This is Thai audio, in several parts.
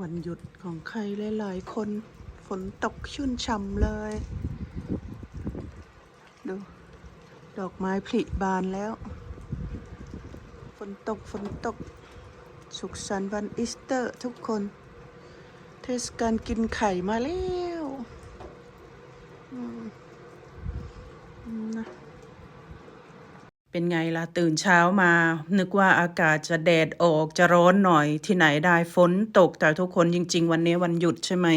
วันหยุดของใครหลายๆ คนฝนตกชุ่นช่ำเลย ดู ดอกไม้ผลิบานแล้ว ฝนตกฝนตก สุขสันต์วันอีสเตอร์ทุกคน เทศกาลกินไข่มาแล้วอืมอืมนะ เป็นไงล่ะตื่นเช้ามา นึกว่าอากาศจะแดดออกจะร้อนหน่อยที่ไหนได้ฝนตกแต่ทุกคนจริง ๆ วันนี้วันหยุดใช่ไหม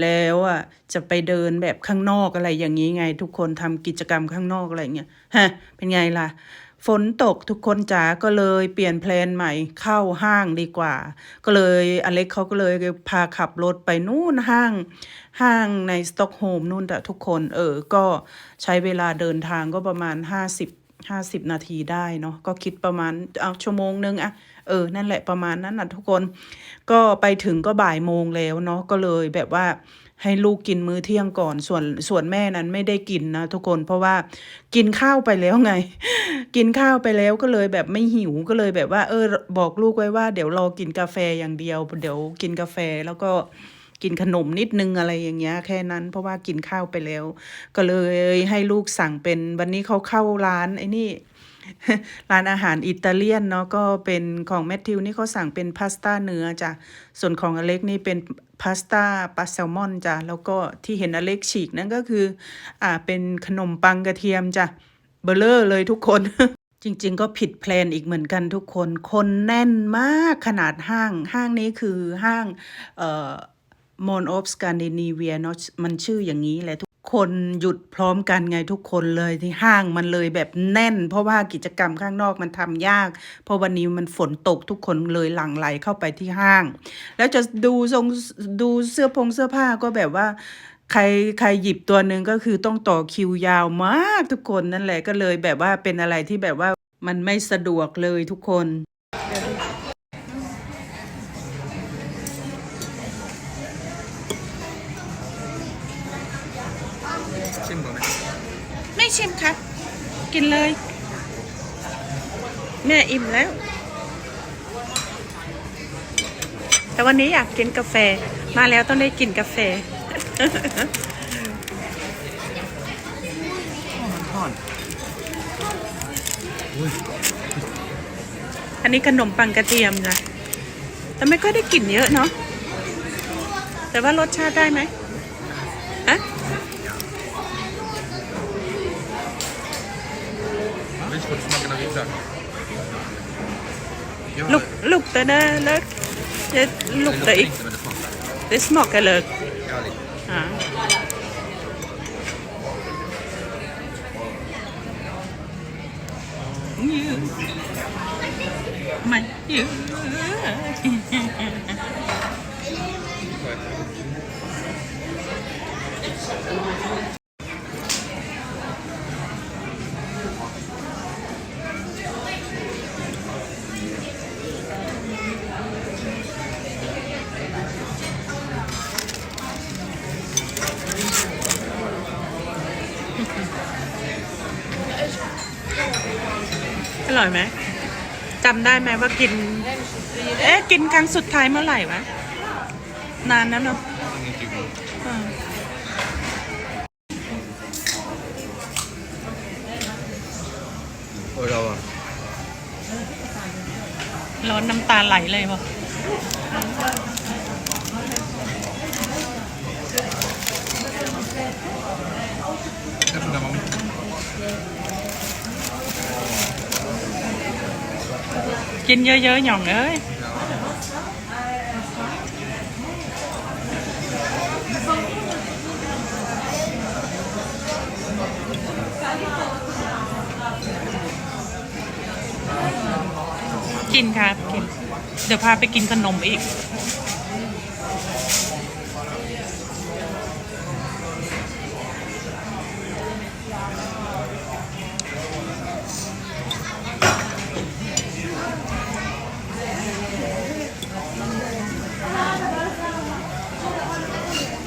แล้วอะจะไปเดินแบบข้างนอกอะไรอย่างนี้ไง ทุกคนทำกิจกรรมข้างนอกอะไรเงี้ยฮะเป็นไงล่ะฝนตกทุกคนจ๋าก็เลยเปลี่ยนแพลนใหม่เข้าห้างดีกว่า ก็เลยอเล็กเขาก็เลยพาขับรถไปนู่นห้างห้างในสต็อกโฮมนู่นแต่ทุกคนเออก็ใช้เวลาเดินทางก็ประมาณ 50 50นาทีได้เนาะก็คิดประมาณเอาชั่วโมงนึงอะเออนั่นแหละประมาณนั้นนะทุกคน ก็ไปถึงก็บ่ายโมงแล้วเนาะก็เลยแบบว่าให้ลูกกินมื้อเที่ยงก่อนส่วนส่วนแม่นั้นไม่ได้กินนะทุกคนเพราะว่ากินข้าวไปแล้วไง กินข้าวไปแล้วก็เลยแบบไม่หิวก็เลยแบบว่า เออ บอกลูกไว้ว่าเดี๋ยวรอกินกาแฟอย่างเดียว เดี๋ยวกินกาแฟแล้วก็ กินขนมนิดนึงอะไรอย่างเงี้ยแค่นั้นเพราะว่ากินข้าวไปแล้ว ก็เลยให้ลูกสั่งเป็นวันนี้เขาเข้าร้านไอ้นี่ร้านอาหารอิตาเลียนเนาะก็เป็นของแมทธิวนี่เขาสั่งเป็นพาสต้าเนื้อจ้ะส่วนของอเล็กนี่เป็นพาสต้าปลาแซลมอนจ้ะแล้วก็ที่เห็นอเล็กฉีกนั่นก็คืออ่าเป็นขนมปังกระเทียมจ้ะเบลเลอร์เลยทุกคนจริงๆ ก็ผิดแพลนอีกเหมือนกันทุกคน คนแน่นมากขนาดห้าง ห้างนี้คือห้าง เอ่อ มอนออฟสแกนดิเนเวียเนาะมันชื่ออย่างนี้แหละทุกคนหยุดพร้อมกันไงทุกคนเลยที่ห้างมันเลยแบบแน่น เพราะว่ากิจกรรมข้างนอกมันทำยาก เพราะวันนี้มันฝนตกทุกคนเลยหลั่งไหลเข้าไปที่ห้าง แล้วจะดูทรงดูเสื้อพงเสื้อผ้าก็แบบว่าใครใครหยิบตัวหนึ่งก็คือต้องต่อคิวยาวมากทุกคนนั่นแหละก็เลยแบบว่าเป็นอะไรที่แบบว่ามันไม่สะดวกเลยทุกคน ชิมครับ กินเลย แม่อิ่มแล้ว แต่วันนี้อยากกินกาแฟ มาแล้วต้องได้กินกาแฟมันทอดอุ้ยอันนี้ขนมปังกระเทียมจ้ะแต่ไม่ก็ได้กลิ่นเยอะเนาะแต่ว่ารสชาติได้ไหม Luk, lukter det løk? Det lukter det ikke men det smakar. Det smaker løk. Ja, lite. Ja. Men อ ร่อยไหมจำได้ไหมว่ากิน เอ๊ะกินครั้งสุดท้ายเมื่อไหร่วะ นานแล้วเนาะโอ่า Och jag var... ร้อนน้ำตาไหลเลยวะ Jag trodde den var mycket. กินเยอะๆหย่องเอ้ยกินครับกิน เดี๋ยวพาไปกินขนมอีก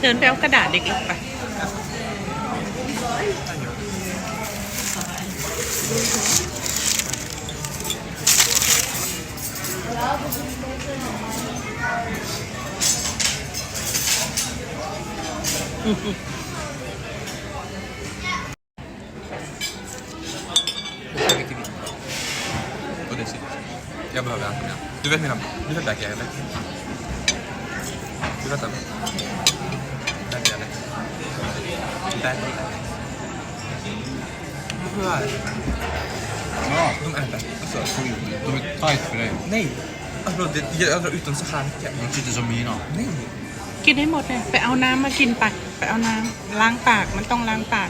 เดินไปเอากระดาษเด็กลงไป Riktigt vitt. Och det är sylt. Jag behöver äta mer. Du vet mina... Du vet Dakia eller? Du vet den? Dakia eller? Dakia. Hur är det? Ja, De äter. Alltså, de är tight för dig. nej. Alltså, det, jag drar ut dem så här mycket. De sitter som mina. Nej. กินให้หมดเลยไปเอาน้ำมากินไปไปเอาน้ำล้างปากมันต้องล้างปาก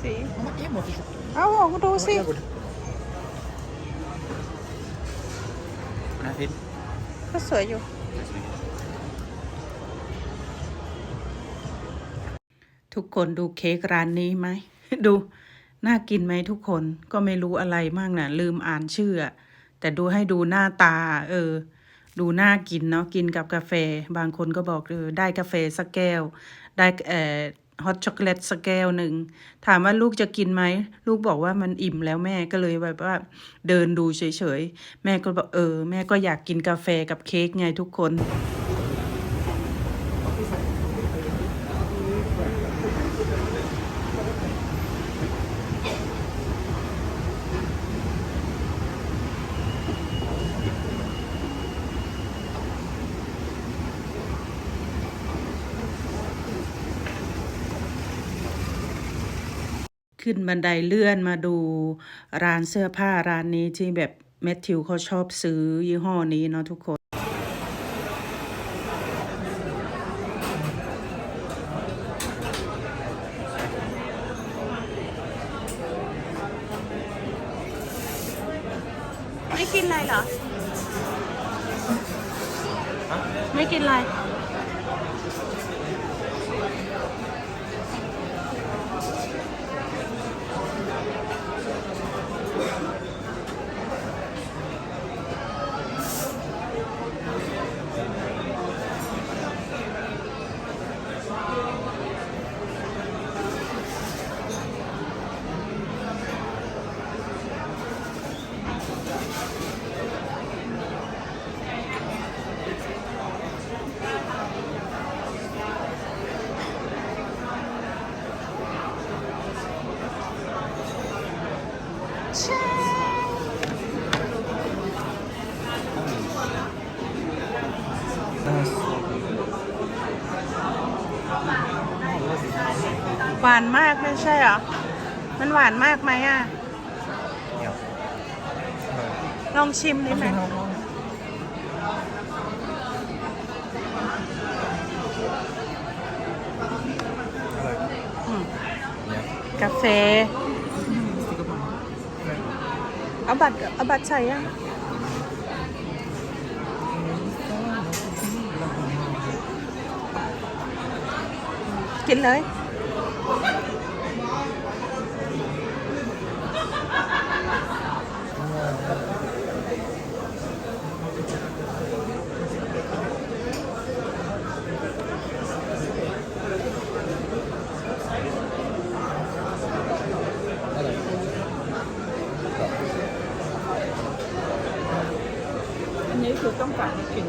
สีเอาออกมาดูสิ Den är fin. ก็สวยอยู่ ทุกคนดูเค้กร้านนี้ไหม ดู น่ากินไหมทุกคนก็ไม่รู้อะไรมากนะลืมอ่านชื่ออะแต่ดูให้ดูหน้าตา เออ ดูน่ากินเนาะกินกับกาแฟ บางคนก็บอกเออได้กาแฟสักแก้ว ได้เอ่อฮอตช็อกโกแลตสักแก้วหนึ่ง ถามว่าลูกจะกินไหม ลูกบอกว่ามันอิ่มแล้วแม่ก็เลยแบบว่า เดินดูเฉยๆ แม่ก็บอกเออ แม่ก็อยากกินกาแฟกับเค้กไงทุกคน ขึ้นบันไดเลื่อนมาดูร้านเสื้อผ้าร้านนี้ที่แบบแมทธิวเขาชอบซื้อยี่ห้อนี้เนาะทุกคนไม่กินอะไรเหรอ ไม่กินอะไร หวานมากไม่ใช่เหรอ มันหวานมากไหมอะลองชิมด้ไหมอืมกาแฟ เอาบัตรเอาบัตรใส่ยังกินเลย คือต้องการให้กิน